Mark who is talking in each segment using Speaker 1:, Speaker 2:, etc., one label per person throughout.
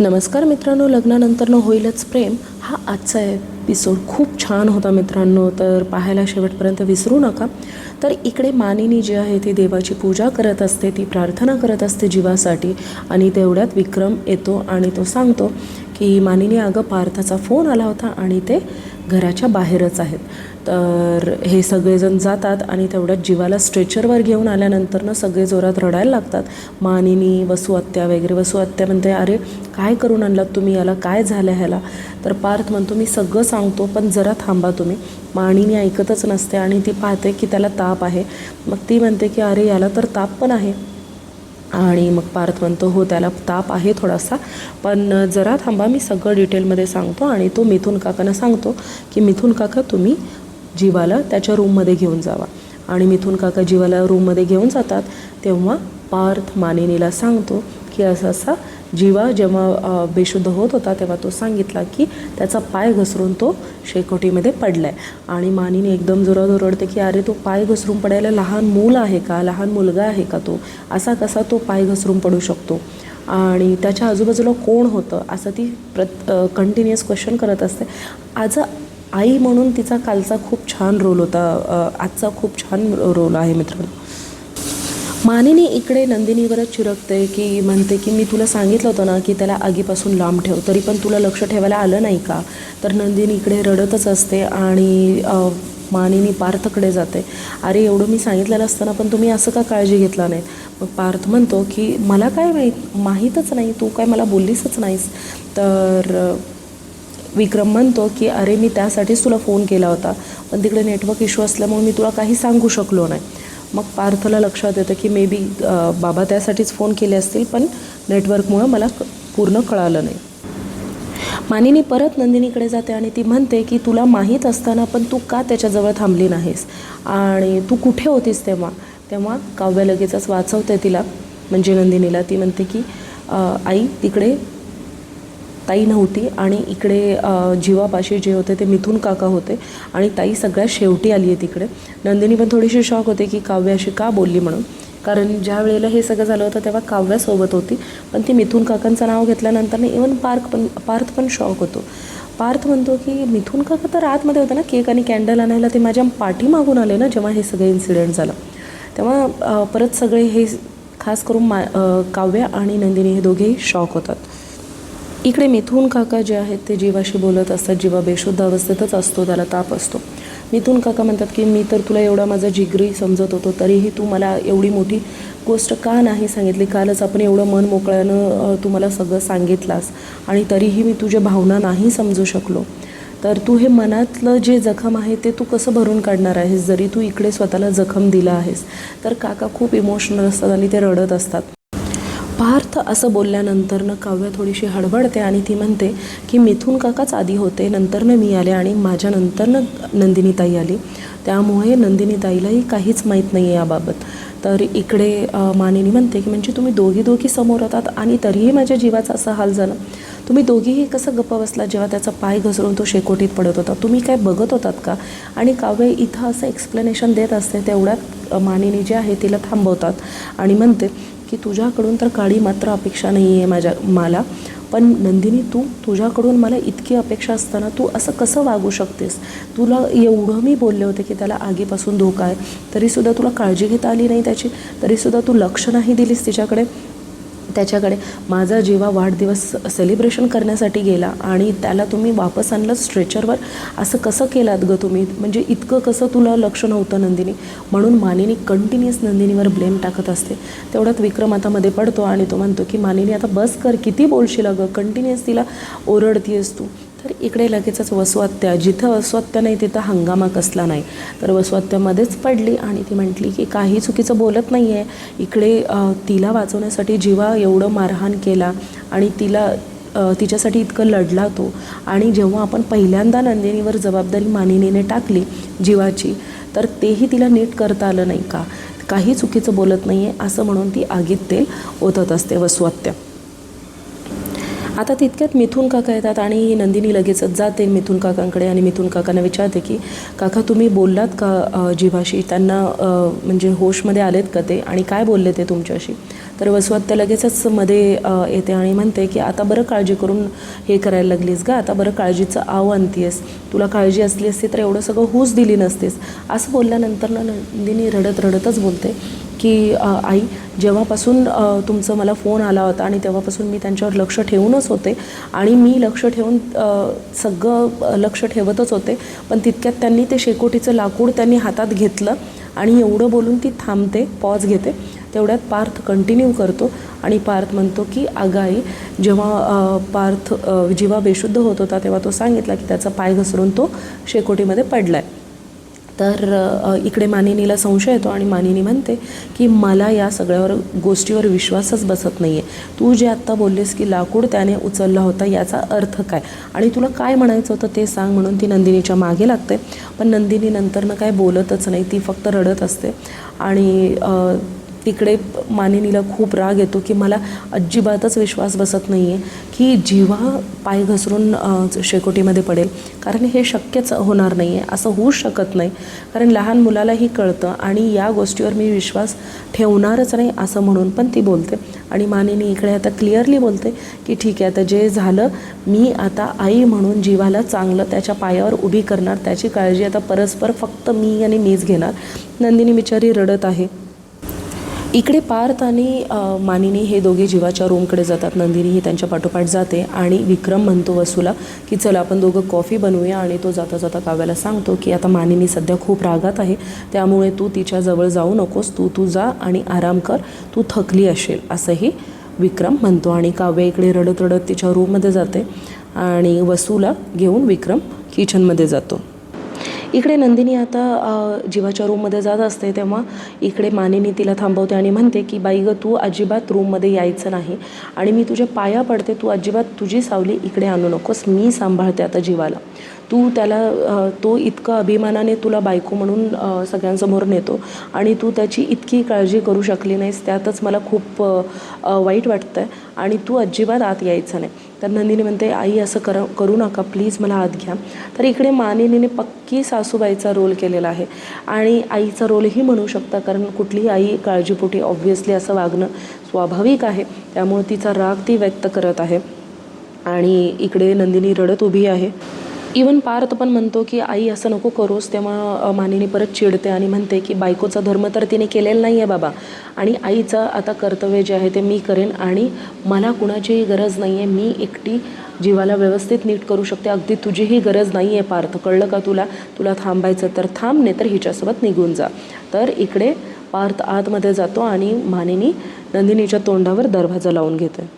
Speaker 1: नमस्कार मित्रांनो लग्नानंतरनं होईलच प्रेम. हा आजचा एपिसोड खूप छान होता मित्रांनो तर पाहायला शेवटपर्यंत विसरू नका. तर इकडे मानिनी जी आहे ती देवाची पूजा करत असते ती प्रार्थना करत असते जीवासाठी आणि तेवढ्यात विक्रम येतो आणि तो सांगतो की मानिनी अगं पार्थाचा फोन आला होता आणि ते घराच्या बाहेरच आहेत. तर हे सगळेजण जातात आणि तेवढ्यात जीवाला स्ट्रेचरवर घेऊन आल्यानंतरनं सगळे जोरात रडायला लागतात. मानिनी वसुआत्या वगैरे. वसुआत्या म्हणते अरे काय करून आणलात तुम्ही? याला काय झालं ह्याला? तर पार्थ म्हणतो मी सगळं सांगतो पण जरा थांबा तुम्ही. मानिनी ऐकतच नसते आणि ती पाहते की त्याला ताप आहे. मग ती म्हणते की अरे याला तर ताप पण आहे. आणि मग पार्थ म्हणतो हो त्याला ताप आहे थोडासा पण जरा थांबा मी सगळं डिटेलमध्ये सांगतो आणि तो मिथून काकांना सांगतो की मिथून काका तुम्ही जीवाला त्याच्या रूममध्ये घेऊन जावा. आणि मिथून काका जीवाला रूममध्ये घेऊन जातात तेव्हा पार्थ मानिनीला सांगतो की असा असा जीवा जेव्हा बेशुद्ध होत होता तेव्हा तो सांगितला की त्याचा पाय घसरून तो शेकोटीमध्ये पडला आहे आणि मानिनी एकदम जोरात ओरडते की अरे तो पाय घसरून पडायला लहान मूल आहे का? लहान मुलगा आहे का तो? असा कसा तो पाय घसरून पडू शकतो? आणि त्याच्या आजूबाजूला कोण होतं? असं ती प्रत कंटिन्युअस क्वेश्चन करत असते. आज आई म्हणून तिचा कालचा खूप छान रोल होता. आजचा खूप छान रोल आहे मित्रांनो. मानिनी इकडे नंदिनीवरच चिरकते की म्हणते की मी तुला सांगितलं होतं ना की त्याला आगीपासून लांब ठेव तरी पण तुला लक्ष ठेवायला आलं नाही का? तर नंदिनी इकडे रडतच असते आणि मानिनी पार्थकडे जाते. अरे एवढं मी सांगितलेलं असताना पण तुम्ही असं का काळजी घेतला नाही? मग पार्थ म्हणतो की मला काय माहीत माहीतच नाही तू काय मला बोललीसच नाहीस? तर विक्रम म्हणतो की अरे मी त्यासाठीच तुला फोन केला होता. पण तिकडे नेटवर्क इश्यू असल्यामुळे मी तुला काही सांगू शकलो नाही. मग पार्थला लक्षात येतं की मे बी बाबा त्यासाठीच फोन केले असतील पण नेटवर्कमुळं मला क- पूर्ण कळालं नाही. मानिनी परत नंदिनीकडे जाते आणि ती म्हणते की तुला माहीत असताना पण तू का त्याच्याजवळ थांबली नाहीस? आणि तू कुठे होतीस तेव्हा? तेव्हा काव्य लगेचच वाचवते तिला. म्हणजे नंदिनीला ती म्हणते की आई तिकडे ताई नव्हती आणि इकडे जीवापाशी जे होते ते मिथून काका होते आणि ताई सगळ्यात शेवटी आली आहे तिकडे. नंदिनी पण थोडीशी शॉक होते की काव्य अशी का बोलली म्हणून. कारण ज्या वेळेला हे सगळं झालं होतं तेव्हा काव्यासोबत होती. पण ती मिथून काकांचं नाव घेतल्यानंतर इवन पार्क पण पार्थ पण शॉक होतो. पार्थ म्हणतो की मिथून काका तर आतमध्ये होता ना केक आणि कॅन्डल आणायला ते माझ्या पाठीमागून आले ना जेव्हा हे सगळे इन्सिडेंट झालं. तेव्हा परत सगळे हे खास करून मा काव्या काव्य आणि नंदिनी हे दोघेही शॉक होतात. इकडे मिथून काका जे आहेत ते जीवाशी बोलत असतात. जीवा बेशुद्ध अवस्थेतच असतो त्याला ताप असतो. मिथून काका म्हणतात की मी तर तुला एवढा माझा जिगरी समजत होतो तरीही तू मला एवढी मोठी गोष्ट का नाही सांगितली? कालच आपण एवढं मन मोकळ्यानं तू मला सगळं सांगितलास आणि तरीही मी तुझ्या भावना नाही समजू शकलो. तर तू हे मनातलं जे जखम आहे ते तू कसं भरून काढणार आहेस? जरी तू इकडे स्वतःला जखम दिला आहेस तर काका खूप इमोशनल असतात आणि ते रडत असतात. पार्थ असं बोलल्यानंतरनं काव्य थोडीशी हडबडते आणि ती म्हणते की मिथून काकाच आधी होते नंतरनं मी आले आणि माझ्या नंतरनं नंदिनीताई आली. त्यामुळे नंदिनीताईलाही काहीच माहीत नाही आहे याबाबत. तर इकडे मानिनी म्हणते की म्हणजे तुम्ही दोघी दोघी समोर होतात आणि तरीही माझ्या जीवाचा असा हाल झाला. तुम्ही दोघीही कसं गप्प बसला जेव्हा त्याचा पाय घसरून तो शेकोटीत पडत होता? तुम्ही काय बघत होतात का? आणि काव्य इथं असं एक्सप्लेनेशन देत असते तेवढ्यात मानिनी जे आहे तिला थांबवतात आणि म्हणते की तुझ्याकडून तर काळी मात्र अपेक्षा नाही आहे माझ्या मला. पण नंदिनी तू तुझ्याकडून मला इतकी अपेक्षा असताना तू असं कसं वागू शकतेस? तुला एवढं मी बोलले होते की त्याला आगीपासून धोका आहे. तरीसुद्धा तुला काळजी घेता आली नाही त्याची. तरीसुद्धा तू लक्ष नाही दिलीस तिच्याकडे. त्याच्याकडे. माझा जेव्हा वाढदिवस सेलिब्रेशन करण्यासाठी गेला आणि त्याला तुम्ही वापस आणलं स्ट्रेचरवर असं कसं केलात गं तुम्ही? म्हणजे इतकं कसं तुला लक्ष नव्हतं नंदिनी? म्हणून मानिनी कंटिन्युअस नंदिनीवर ब्लेम टाकत असते. तेवढ्यात विक्रम आता मध्ये पडतो आणि तो म्हणतो की मानिनी आता बस कर किती बोलशील अगं? कंटिन्युअस तिला ओरडतीयस तू. तर इकडे लगेचच वसुहत्या जिथं वसुहत्या नाही तिथं हंगामा कसला नाही. तर वसुहत्यामध्येच पडली आणि ती म्हटली की काही चुकीचं बोलत नाही आहे इकडे तिला वाचवण्यासाठी जीवा एवढं मारहाण केला आणि तिला तिच्यासाठी इतकं लढला तो. आणि जेव्हा आपण पहिल्यांदा नंदिनीवर जबाबदारी मानिनीने टाकली जीवाची तर तेही तिला नीट करता आलं नाही का? काही चुकीचं बोलत नाही आहे असं म्हणून ती आगीत तेल ओतत असते वसुहत्या आता तितक्यात मिथून काका येतात आणि नंदिनी लगेचच जाते मिथून काकांकडे आणि मिथून काकांना विचारते की काका तुम्ही बोललात का जीवाशी त्यांना म्हणजे होशमध्ये आलेत का ते? आणि काय बोलले ते तुमच्याशी? तर वसुआत्या लगेचच मध्ये येते आणि म्हणते की आता बरं काळजी करून हे करायला लागलीस गं. आता बरं काळजीचं आव आणतीयस. तुला काळजी असली असती तर एवढं सगळं हूस दिली नसतीस. असं बोलल्यानंतर ना नंदिनी रडत रडतच बोलते. की आई जेव्हापासून तुमचं मला फोन आला होता आणि तेव्हापासून मी त्यांच्यावर लक्ष ठेवूनच होते आणि मी लक्ष ठेवून सगळं लक्ष ठेवतच होते. पण तितक्यात त्यांनी ते शेकोटीचं लाकूड त्यांनी हातात घेतलं आणि एवढं बोलून ती थांबते पॉज घेते. तेवढ्यात पार्थ कंटिन्यू करतो आणि पार्थ म्हणतो की अगं आई जेव्हा पार्थ जेव्हा जीवा बेशुद्ध होत होता तेव्हा तो सांगितला की त्याचा पाय घसरून तो शेकोटीमध्ये पडला आहे तर इकडे मानिनीला संशय येतो आणि मानिनी म्हणते की मला या सगळ्यावर गोष्टीवर विश्वासच बसत नाही आहे तू जे आत्ता बोललीस की लाकूड त्याने उचलला होता याचा अर्थ काय? आणि तुला काय म्हणायचं होतं ते सांग म्हणून ती नंदिनीच्या मागे लागते. पण नंदिनी नंतरनं काय बोलतच नाही ती फक्त रडत असते. आणि तिकडे मानिनीला खूप राग येतो की मला अजिबातच विश्वास बसत नाही आहे की जीवा पाय घसरून शेकोटीमध्ये पडेल. कारण हे शक्यच होणार नाही आहे असं होऊ शकत नाही. कारण लहान मुलालाही कळतं आणि या गोष्टीवर मी विश्वास ठेवणारच नाही असं म्हणून पण ती बोलते. आणि मानिनी इकडे आता क्लिअरली बोलते की ठीक आहे आता जे झालं मी आता आई म्हणून जीवाला चांगलं त्याच्या पायावर उभी करणार त्याची काळजी आता परस्पर फक्त मी आणि मीच घेणार. नंदिनी बिचारी रडत आहे. इकडे पार्थ आणि मानिनी हे दोघे जीवाच्या रूमकडे जातात. नंदिनी ही त्यांच्या पाठोपाठ जाते आणि विक्रम म्हणतो वसूला की चल आपण दोघं कॉफी बनवूया आणि तो जाता जाता काव्याला सांगतो की आता मानिनी सध्या खूप रागात आहे त्यामुळे तू तिच्याजवळ जाऊ नकोस तू तू जा आणि आराम कर तू थकली असेल असंही विक्रम म्हणतो. आणि काव्य इकडे रडत रडत तिच्या रूममध्ये जाते आणि वसूला घेऊन विक्रम किचनमध्ये जातो. इकडे नंदिनी आता जीवाच्या रूममध्ये जात असते तेव्हा इकडे मानिनी तिला थांबवते आणि म्हणते की बाई गं तू अजिबात रूममध्ये यायचं नाही आणि मी तुझ्या पाया पडते. तू अजिबात तुझी सावली इकडे आणू नकोस. मी सांभाळते आता जीवाला. तू त्याला तो इतका अभिमानाने तुला बायको म्हणून सगळ्यांसमोर नेतो आणि तू त्याची इतकी काळजी करू शकली नाहीस. त्यातच मला खूप वाईट वाटतं आहे आणि तू अजिबात आत यायचं नाही. तर नंदिनी म्हणते आई असं कर करू नका प्लीज मला आत घ्या. तर इकडे मानिनीने पक्की सासूबाईचा रोल केलेला आहे. आणि आईचा रोलही म्हणू शकता कारण कुठलीही आई काळजीपोटी ऑब्व्हियसली असं वागणं स्वाभाविक आहे. त्यामुळे तिचा राग ती व्यक्त करत आहे. आणि इकडे नंदिनी रडत उभी आहे. इवन पार्थ पण म्हणतो की आई असं नको करूस. तेव्हा मानिनी परत चिडते आणि म्हणते की बायकोचा धर्म तर तिने केलेला नाही आहे बाबा. आणि आईचं आता कर्तव्य जे आहे ते मी करेन आणि मला कुणाचीही गरज नाही आहे मी एकटी जीवाला व्यवस्थित नीट करू शकते. अगदी तुझीही गरज नाही आहे पार्थ. कळलं का तुला? तुला थांबायचं तर थांब नाही तर हिच्यासोबत निघून जा. तर इकडे पार्थ आतमध्ये जातो आणि मानिनी नंदिनीच्या तोंडावर दरवाजा लावून घेते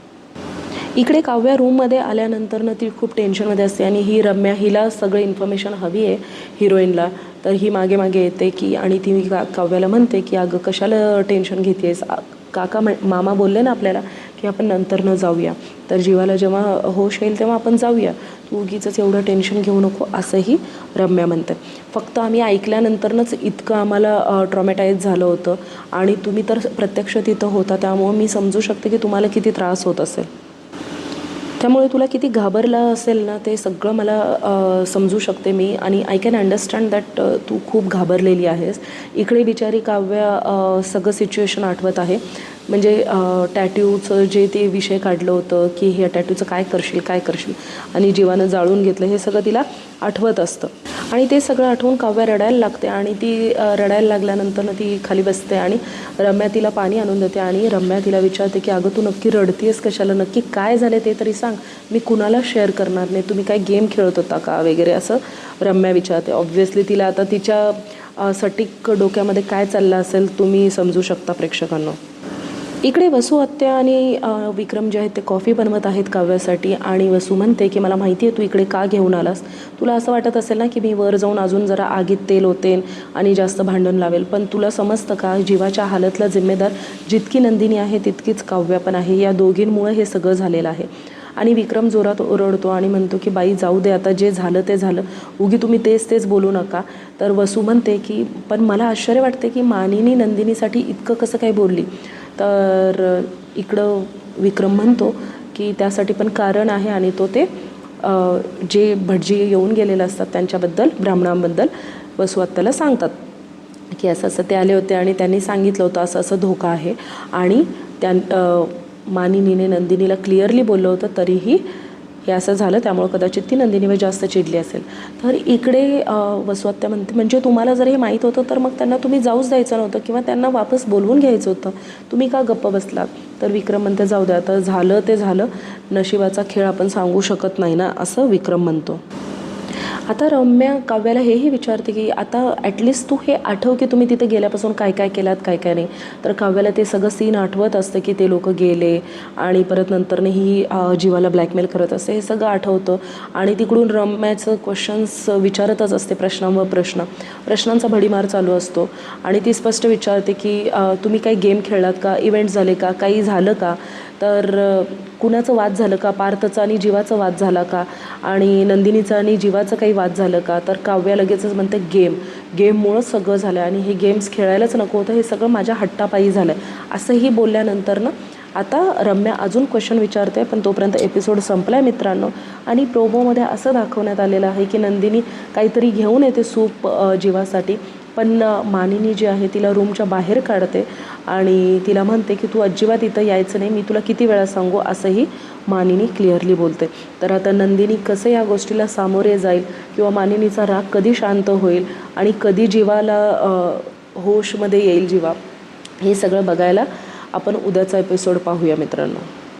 Speaker 1: इकडे काव्या रूममध्ये आल्यानंतरनं ती खूप टेन्शनमध्ये असते आणि ही रम्या हिला सगळं इन्फॉर्मेशन हवी आहे हिरोईनला तर ही मागे मागे येते की आणि ती का काव्याला म्हणते की अगं कशाला टेन्शन घेतेस काका म्हण मामा बोलले ना आपल्याला की आपण नंतर न जाऊया. तर जीवाला जेव्हा होश येईल तेव्हा आपण जाऊया. तू उगीच एवढं टेन्शन घेऊ नको असंही रम्या म्हणते. फक्त आम्ही ऐकल्यानंतरनंच इतकं आम्हाला ट्रॉमॅटाईज झालं होतं. आणि तुम्ही तर प्रत्यक्ष तिथं होता त्यामुळं मी समजू शकते की तुम्हाला किती त्रास होत असेल. त्यामुळे तुला किती घाबरला असेल ना ते सगळं मला समजू शकते मी. आणि आय कॅन अंडरस्टँड दॅट तू खूप घाबरलेली आहेस. इकडे बिचारी काव्य सगळं सिच्युएशन आठवत आहे. म्हणजे टॅट्यूचं जे ते विषय काढलं होतं की ह्या टॅट्यूचं काय करशील काय करशील. आणि जीवानं जाळून घेतलं हे सगळं तिला आठवत असतं. आणि ते सगळं आठवून काव्या रडायला लागते आणि ती रडायला लागल्यानंतर ती खाली बसते आणि रम्या तिला पाणी आणून देते आणि रम्या तिला विचारते की अगं तू नक्की रडतीयस कशाला? नक्की काय झालं ते तरी सांग. मी कुणाला शेअर करणार नाही? तुम्ही काय गेम खेळत होता का? वगैरे असं रम्या विचारते. ऑब्व्हियसली तिला आता तिच्या सटीक डोक्यामध्ये काय चाललं असेल तुम्ही समजू शकता प्रेक्षकांना. इकडे वसू आत्या आणि विक्रम जे आहेत ते कॉफी बनवत आहेत काव्यासाठी आणि वसू म्हणते की मला माहिती आहे तू इकडे का घेऊन आलास? तुला असं वाटत असेल ना की मी वर जाऊन अजून जरा आगीत तेल होतेन आणि जास्त भांडण लावेल. पण तुला समजतं का जीवाच्या हालतला जिम्मेदार जितकी नंदिनी आहे तितकीच काव्या पण आहे. या दोघींमुळे हे सगळं झालेलं आहे. आणि विक्रम जोरात ओरडतो आणि म्हणतो की बाई जाऊ दे आता जे झालं ते झालं. उगी तुम्ही तेच तेच बोलू नका. तर वसू म्हणते की पण मला आश्चर्य वाटते की मानिनी नंदिनीसाठी इतकं कसं काय बोलली? तर इकडं विक्रम म्हणतो की त्यासाठी पण कारण आहे आणि तो ते जे भटजी येऊन गेलेले असतात त्यांच्याबद्दल ब्राह्मणांबद्दल वसुआत्याला सांगतात. की असं असं ते आले होते आणि त्यांनी सांगितलं होतं असं असं धोका आहे. आणि त्या मानिनीने नंदिनीला क्लिअरली बोललं होतं तरीही हे असं झालं त्यामुळं कदाचित ती नंदिनीवर जास्त चिडली असेल. तर इकडे अ, वसुआत्या म्हणते म्हणजे तुम्हाला जर हे माहीत होतं तर मग त्यांना तुम्ही जाऊच द्यायचं नव्हतं किंवा त्यांना वापस बोलवून घ्यायचं होतं. तुम्ही का गप्प बसलात? तर विक्रम म्हणते जाऊ द्या तर झालं ते झालं. नशिबाचा खेळ आपण सांगू शकत नाही ना असं विक्रम म्हणतो. आता रम्या काव्याला हेही विचारते की आता ॲटलिस्ट तू हे आठव की तुम्ही तिथे गेल्यापासून काय काय केलात काय काय नाही. तर काव्याला ते सगळं सीन आठवत असतं की ते लोक गेले आणि परत नंतरने ही जीवाला ब्लॅकमेल करत असते. हे सगळं आठवतं आणि तिकडून रम्याचं क्वेश्चन्स विचारतच असते प्रश्नांवर प्रश्न. प्रश्नांचा भडीमार चालू असतो आणि ती स्पष्ट विचारते की तुम्ही काही गेम खेळलात का? इव्हेंट झाले का? काही झालं का? तर कुणाचं वाद झालं का? पार्थचा आणि जीवाचा वाद झाला का? आणि नंदिनीचा आणि जीवाचं काही वाद झालं का? तर काव्या लगेचच म्हणते गेम. गेममुळंच सगळं झालं आणि हे गेम्स खेळायलाच नको होतं हे सगळं माझ्या हट्टापायी झालं आहे असंही बोलल्यानंतर ना आता रम्या अजून क्वेश्चन विचारते पण तोपर्यंत एपिसोड संपला आहे मित्रांनो. आणि प्रोमोमध्ये असं दाखवण्यात आलेलं आहे की नंदिनी काहीतरी घेऊन येते सूप जीवासाठी. पण मानिनी जी आहे तिला रूमच्या बाहेर काढते आणि तिला म्हणते की तू अजिबात इथं यायचं नाही मी तुला किती वेळा सांगू? असंही मानिनी क्लिअरली बोलते. तर आता नंदिनी कसं या गोष्टीला सामोरे जाईल किंवा मानिनीचा राग कधी शांत होईल आणि कधी जीवाला होशमध्ये येईल जीवा हे सगळं बघायला आपण उद्याचा एपिसोड पाहूया मित्रांनो.